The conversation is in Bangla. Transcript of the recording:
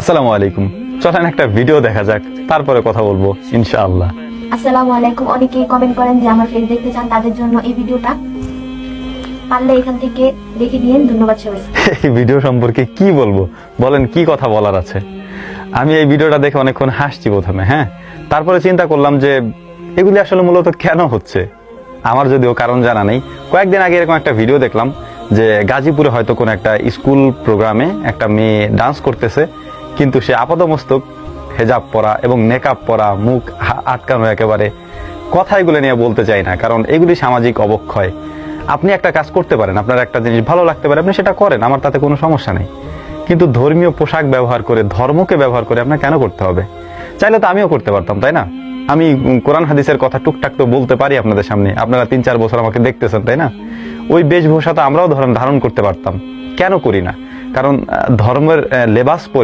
আসসালামু আলাইকুম। চলেন একটা ভিডিও দেখা যাক তারপরে কথা বলব ইনশাআল্লাহ। আসসালামু আলাইকুম। অনেকেই কমেন্ট করেন যে আমার ফেস দেখতে চান তাদের জন্য এই ভিডিওটা। পারলে এখান থেকে দেখে নিন ধন্যবাদ সবাই এই ভিডিও সম্পর্কে কি বলব? বলেন কি কথা বলার আছে? আমি এই ভিডিওটা দেখে অনেকক্ষণ হাসছি প্রথমে হ্যাঁ? তারপরে চিন্তা করলাম যে এগুলি আসলে মূলত কেন হচ্ছে? আমার যদিও কারণ জানা নেই। কয়েকদিন আগে এরকম একটা ভিডিও দেখলাম যে গাজীপুরে হয়তো কোনো একটা স্কুল প্রোগ্রামে একটা মেয়ে ডান্স করতেছে। কিন্তু সে আপাদমস্তক, হেজাব পরা এবং নেকাব পরা, মুখ আটকানো একেবারে কথা এগুলো নিয়ে বলতে চাই না, কারণ এগুলি সামাজিক অবক্ষয়। আপনি একটা কাজ করতে পারেন, আপনার একটা জিনিস ভালো লাগতে পারে, আপনি সেটা করেন, আমার তাতে কোনো সমস্যা নেই। কিন্তু ধর্মীয় পোশাক ব্যবহার করে, ধর্মকে ব্যবহার করে আপনার কেন করতে হবে? চাইলে তো আমিও করতে পারতাম, তাই না? আমি কোরআন হাদিসের কথা টুকটাক তো বলতে পারি আপনাদের সামনে, আপনারা তিন চার বছর আমাকে দেখতেছেন, তাই না? ওই বেশভূষা তো আমরাও ধরেন ধারণ করতে পারতাম, কেন করি না? কারণ ধর্মের লেবাস পরে